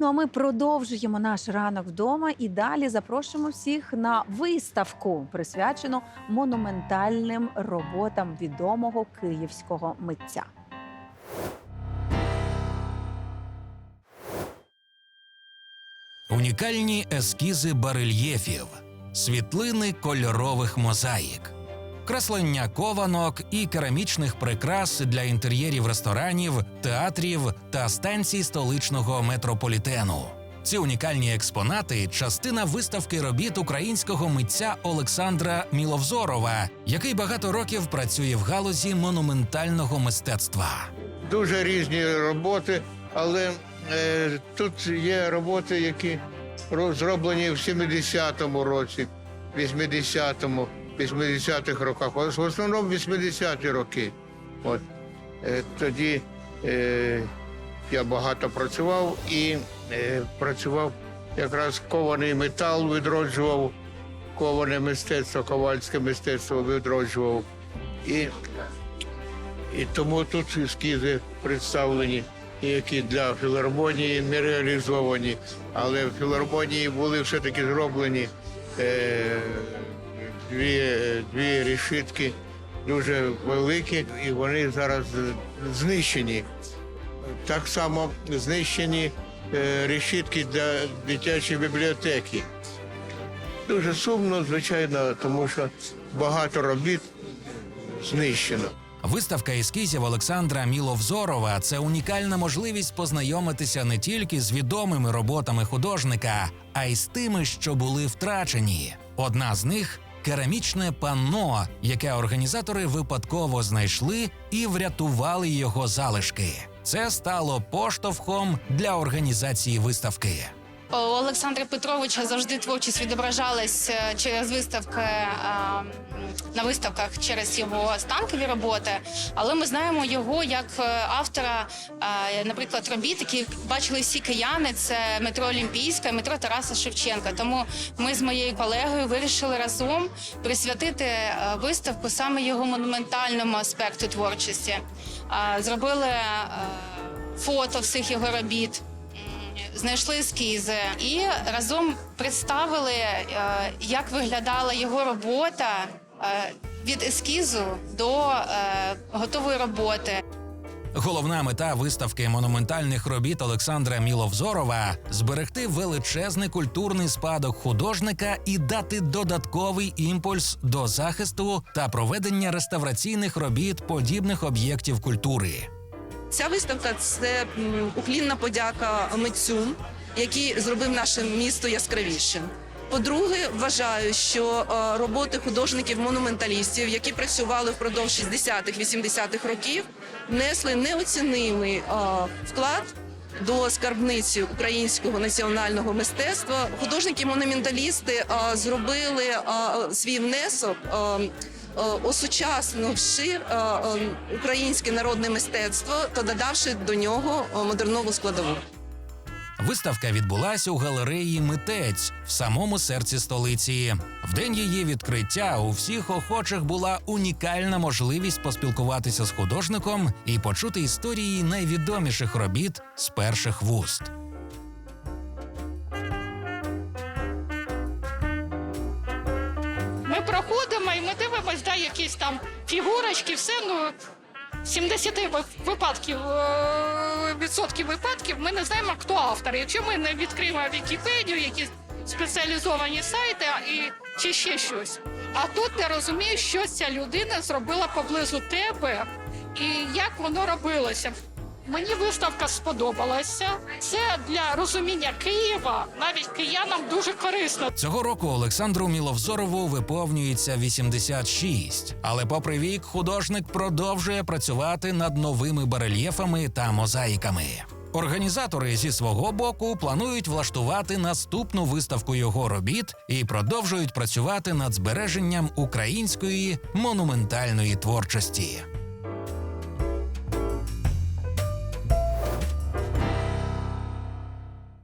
Ну а ми продовжуємо наш ранок вдома і далі запрошуємо всіх на виставку, присвячену монументальним роботам відомого київського митця. Унікальні ескізи барельєфів, світлини кольорових мозаїк, креслення кованок і керамічних прикрас для інтер'єрів ресторанів, театрів та станцій столичного метрополітену. Ці унікальні експонати частина виставки робіт українського митця Олександра Міловзорова, який багато років працює в галузі монументального мистецтва. дуже різні роботи, але е, тут є роботи, які ро- зроблені в 70-му році, 80-му, 80-х роках. В основному 80-ті роки. От. Е, тоді е, я багато працював і е, працював якраз кований метал, відроджував, коване мистецтво, ковальське мистецтво відроджував. І і тому тут ескізи представлені, які для філармонії не реалізовані, але в філармонії були все-таки зроблені е, дві, дві решітки дуже великі, і вони зараз знищені. Так само знищені е, решітки для дитячої бібліотеки. Дуже сумно, звичайно, тому що багато робіт знищено. Виставка ескізів Олександра Міловзорова це унікальна можливість познайомитися не тільки з відомими роботами художника, а й з тими, що були втрачені. Одна з них керамічне панно, яке організатори випадково знайшли і врятували його залишки. Це стало поштовхом для організації виставки. У Олександра Петровича завжди творчість відображалась е, через виставки е, на виставках через його станкові роботи. Але ми знаємо його як е, автора, наприклад, робіт, які бачили всі кияни. Це метро Олімпійська, метро Тараса Шевченка. Тому ми з моєю колегою вирішили разом присвятити виставку саме його монументальному аспекту творчості. Зробили фото всіх його робіт знайшли ескізи і разом представили, е, як виглядала його робота е, від ескізу до е, готової роботи. Головна мета виставки монументальних робіт Олександра Міловзорова зберегти величезний культурний спадок художника і дати додатковий імпульс до захисту та проведення реставраційних робіт подібних об'єктів культури. Ця виставка це уклінна подяка митцю, який зробив наше місто яскравішим. По-друге, вважаю, що е, роботи художників-монументалістів, які працювали впродовж 60-х, 80-х років, внесли неоцінимий е, вклад до скарбниці українського національного мистецтва. Художники-монументалісти е, зробили свій внесок. Е, осучаснивши е, е, українське народне мистецтво та додавши до нього модернову складову. Виставка відбулася у галереї Митець в самому серці столиці. В день її відкриття у всіх охочих була унікальна можливість поспілкуватися з художником і почути історії найвідоміших робіт з перших вуст. Ми да, якісь там фігурочки, все ну. 70 випадків е, відсотків випадків ми не знаємо, хто автор. Якщо ми не відкриємо Вікіпедію, якісь спеціалізовані сайти і чи ще щось. А тут ти розумієш, що ця людина зробила поблизу тебе і як воно робилося. Мені виставка сподобалася. Це для розуміння Києва, навіть киянам дуже корисно. Цього року Олександру Міловзорову виповнюється 86, але попри вік, художник продовжує працювати над новими барельєфами та мозаїками. Організатори зі свого боку планують влаштувати наступну виставку його робіт і продовжують працювати над збереженням української монументальної творчості.